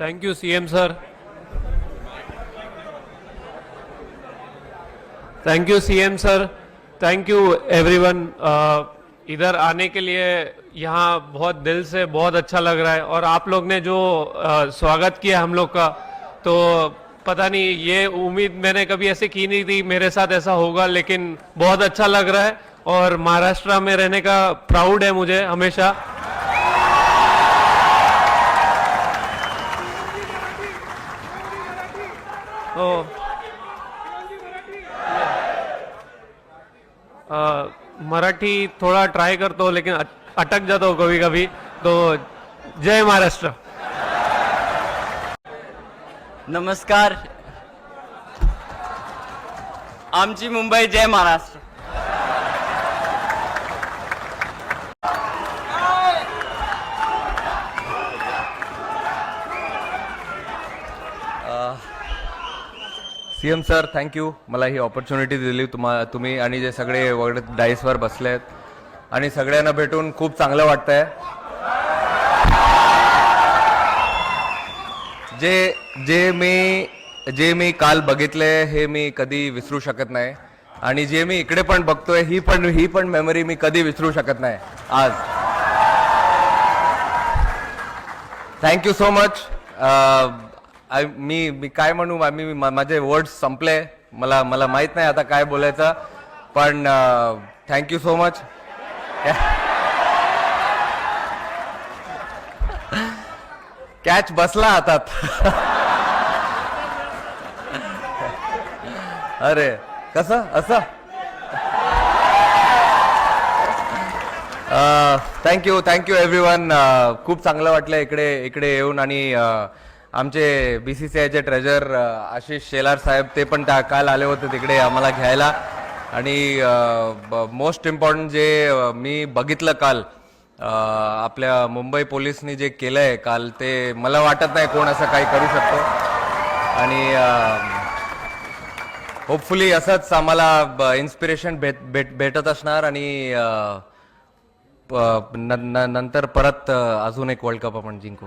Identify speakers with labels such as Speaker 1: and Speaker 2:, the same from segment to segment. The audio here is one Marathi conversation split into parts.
Speaker 1: Thank you CM sir thank you CM sir thank you everyone इधर आने के लिए यहाँ बहुत दिल से बहुत अच्छा लग रहा है। और आप लोग ने जो अ, स्वागत किया हम लोग का तो पता नहीं ये उम्मीद मैंने कभी ऐसे की नहीं थी मेरे साथ ऐसा होगा लेकिन बहुत अच्छा लग रहा है। और महाराष्ट्र में रहने का प्राउड है मुझे हमेशा। हो. मराठी थोड़ा ट्राई करतो लेकिन अटक जातो कभी कभी. तो जय महाराष्ट्र.
Speaker 2: नमस्कार. आमची मुंबई जय Maharashtra.
Speaker 3: C M sir thank you मला ही ऑपॉर्च्युनिटी दिली तुम्हा तुम्ही आणि जे सगळे वगैरे डाईसवर बसले आहेत. आणि सगळ्यांना भेटून खूप चांगलं वाटतंय. जे जे मी जे मी काल बघितले हे मी कधी विसरू शकत नाही. आणि जे मी इकडे पण बघतोय ही पण ही पण मेमरी मी कधी विसरू शकत नाही. आज. थँक्यू सो मच मी मी काय म्हणू मी माझे वर्ड्स संपले. मला मला माहीत नाही आता काय बोलायचं. पण थँक्यू सो मच कॅच बसला हातात. अरे कसं असं? थँक्यू थँक्यू एव्हरी वन खूप चांगलं वाटलं इकडे इकडे येऊन आणि आमचे बी सी सी आयचे ट्रेजर आशिष शेलार साहेब ते पण त्या काल आले होते तिकडे आम्हाला घ्यायला. आणि मोस्ट इम्पॉर्टंट जे मी बघितलं काल आपल्या मुंबई पोलिसनी जे केलंय काल ते मला वाटत नाही कोण असं काही करू शकतो. आणि होपफुली असंच आम्हाला इन्स्पिरेशन भेट भेट भेटत असणार आणि नंतर परत अजून एक वर्ल्ड कप आपण जिंकू.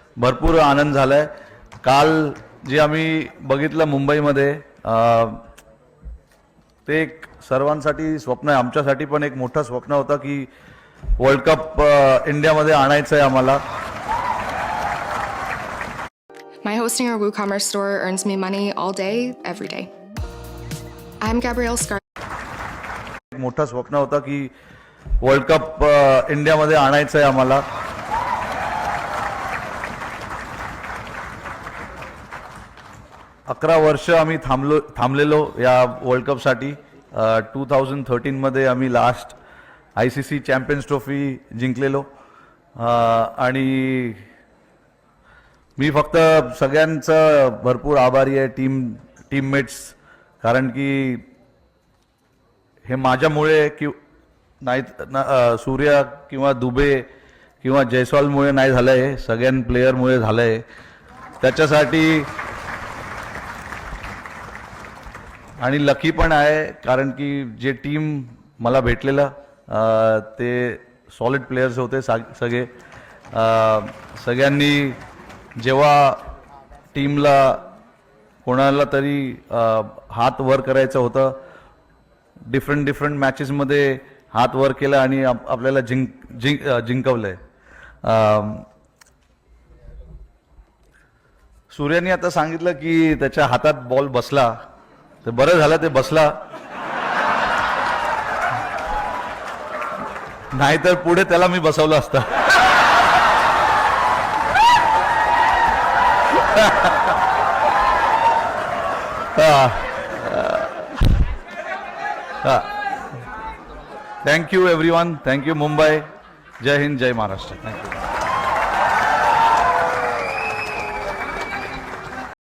Speaker 4: भरपूर आनंद झाला आहे काल जे आम्ही बघितलं मुंबईमध्ये ते एक सर्वांसाठी स्वप्न आहे आमच्यासाठी पण एक मोठं स्वप्न होतं की वर्ल्ड कप इंडियामध्ये आणायचं आहे आम्हाला
Speaker 5: My hosting a WooCommerce store earns me money all day, every day. I'm Gabrielle Scar.
Speaker 4: एक मोठं स्वप्न होतं की वर्ल्ड कप इंडियामध्ये आणायचं आहे आम्हाला अकरा वर्ष आम्ही थांबलो थांबलेलो या वर्ल्ड कपसाठी टू थाउजंड थर्टीनमध्ये आम्ही last I C C champions trophy जिंकलेलो. आणि मी फक्त सगळ्यांचं भरपूर आभारी आहे टीम टीममेट्स कारण की हे माझ्यामुळे कि नाही न- सूर्य किंवा दुबे किंवा जयस्वालमुळे नाही झालं आहे सगळ्यां प्लेयरमुळे झालं आहे त्याच्यासाठी आणि लकी पण आहे कारण की जे टीम मला भेटलेलं ते सॉलिड प्लेयर्स होते सा- सगळे. सगळ्यांनी जेव्हा टीमला कोणाला तरी हात वर करायचं होतं डिफरंट डिफरंट मॅचेसमध्ये हात वर केला आणि आप- आपल्याला जिंक जिंक अ, जिंकवलंय. सूर्याने आता सांगितलं की त्याच्या हातात बॉल बसला. तर बरं झालं ते बसला. नाहीतर पुढे त्याला मी बसवलं असतं. Thank you every one thank you Mumbai जय हिंद जय महाराष्ट्र थँक्यू